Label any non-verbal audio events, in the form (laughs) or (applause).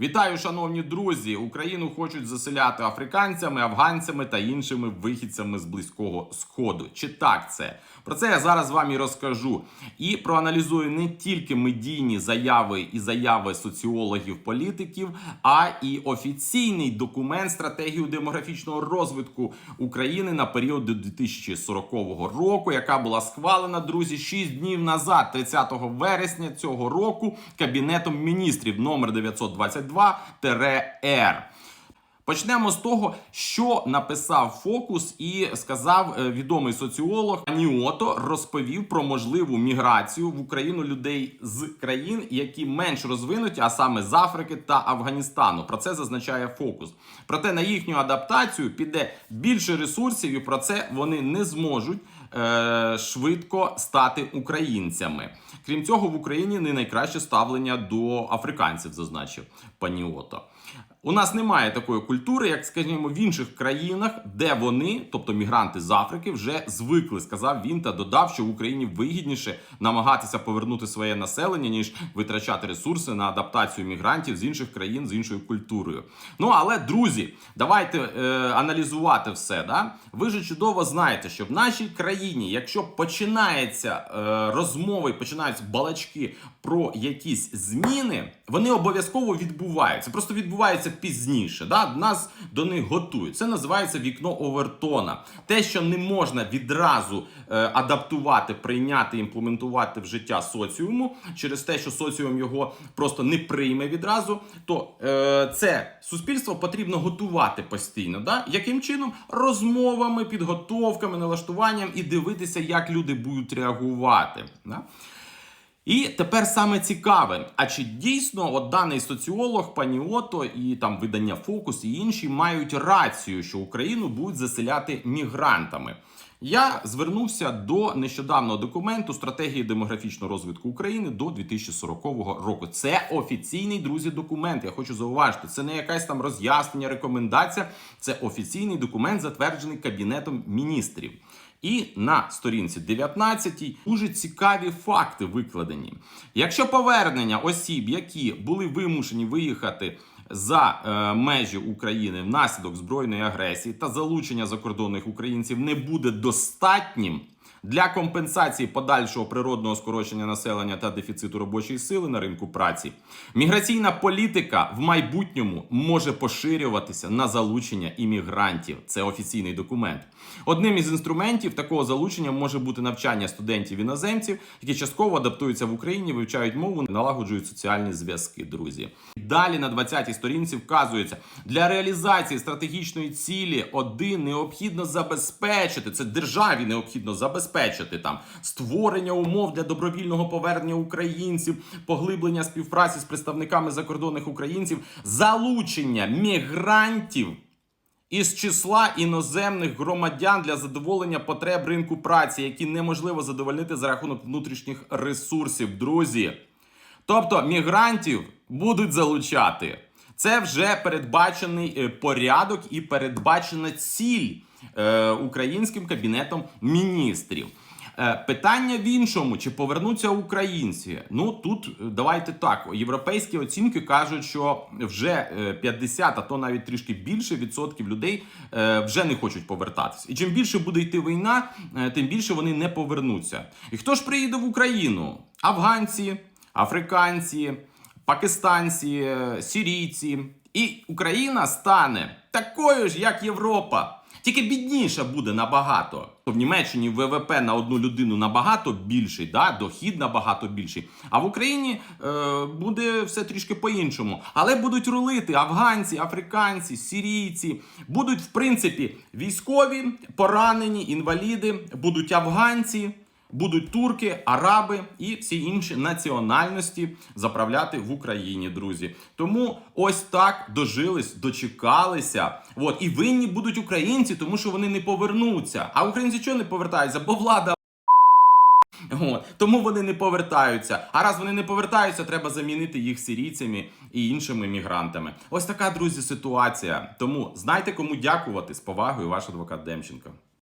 Вітаю, шановні друзі! Україну хочуть заселяти африканцями, афганцями та іншими вихідцями з близького сходу. Чи так це? Про це я зараз вам і розкажу. І проаналізую не тільки медійні заяви і заяви соціологів, політиків, а і офіційний документ стратегію демографічного розвитку України на період до 2040 року, яка була схвалена, друзі, 6 днів назад, 30 вересня цього року, кабінетом міністрів номер 922-Р. Почнемо з того, що написав Фокус і сказав е, відомий соціолог Аніото розповів про можливу міграцію в Україну людей з країн, які менш розвинуті, а саме з Африки та Афганістану. Про це зазначає Фокус. Проте на їхню адаптацію піде більше ресурсів, і про це вони не зможуть е, швидко стати українцями. Крім цього, в Україні не найкраще ставлення до африканців, зазначив Паніото. У нас немає такої культури, як скажімо, в інших країнах, де вони, тобто мігранти з Африки, вже звикли, сказав він та додав, що в Україні вигідніше намагатися повернути своє населення, ніж витрачати ресурси на адаптацію мігрантів з інших країн з іншою культурою. Ну але друзі, давайте е, аналізувати все. Да? Ви ж чудово знаєте, що в нашій країні, якщо починається е, розмови, починаються балачки про якісь зміни, вони обов'язково відбуваються. Просто відбуваються пізніше. Да? Нас до них готують. Це називається вікно Овертона. Те, що не можна відразу е, адаптувати, прийняти, імплементувати в життя соціуму через те, що соціум його просто не прийме відразу, то е, це суспільство потрібно готувати постійно. Да? Яким чином? Розмовами, підготовками, налаштуванням і дивитися, як люди будуть реагувати. Да? І тепер саме цікаве, а чи дійсно от даний соціолог пані Ото і там видання Фокус і інші мають рацію, що Україну будуть заселяти мігрантами? Я звернувся до нещодавнього документу стратегії демографічного розвитку України до 2040 року. Це офіційний друзі документ. Я хочу зауважити, це не якась там роз'яснення, рекомендація. Це офіційний документ, затверджений кабінетом міністрів. І на сторінці 19 дуже цікаві факти викладені. Якщо повернення осіб, які були вимушені виїхати за е, межі України внаслідок збройної агресії та залучення закордонних українців не буде достатнім. Для компенсації подальшого природного скорочення населення та дефіциту робочої сили на ринку праці міграційна політика в майбутньому може поширюватися на залучення іммігрантів. Це офіційний документ. Одним із інструментів такого залучення може бути навчання студентів іноземців, які частково адаптуються в Україні, вивчають мову, налагоджують соціальні зв'язки. Друзі, далі на 20-й сторінці вказується для реалізації стратегічної цілі один необхідно забезпечити це державі необхідно забезпечити там створення умов для добровільного повернення українців, поглиблення співпраці з представниками закордонних українців, залучення мігрантів. Із числа іноземних громадян для задоволення потреб ринку праці, які неможливо задовольнити за рахунок внутрішніх ресурсів, друзі. Тобто мігрантів будуть залучати. Це вже передбачений е, порядок і передбачена ціль е, українським кабінетом міністрів. Е, Питання в іншому, чи повернуться українці? Ну тут е, давайте так. Європейські оцінки кажуть, що вже е, 50, а то навіть трішки більше відсотків людей вже не хочуть повертатись. І чим більше буде йти війна, тим більше вони не повернуться. І хто ж приїде в Україну? Афганці, африканці, пакистанці, сирійці. І Україна стане такою ж, як Європа. Тільки бідніша буде набагато. В Німеччині ВВП на одну людину набагато більший, да? дохід набагато більший. А в Україні е, буде все трішки по-іншому. Але будуть рулити афганці, африканці, сірійці. Будуть, в принципі, військові, поранені, інваліди, будуть афганці. Будуть турки, араби і всі інші національності заправляти в Україні, друзі. Тому ось так дожились, дочекалися. От і винні будуть українці, тому що вони не повернуться. А українці чого не повертаються? Бо влада. (laughs) От. Тому вони не повертаються. А раз вони не повертаються, треба замінити їх сирійцями і іншими мігрантами. Ось така, друзі, ситуація. Тому знайте, кому дякувати з повагою, ваш адвокат Демченко.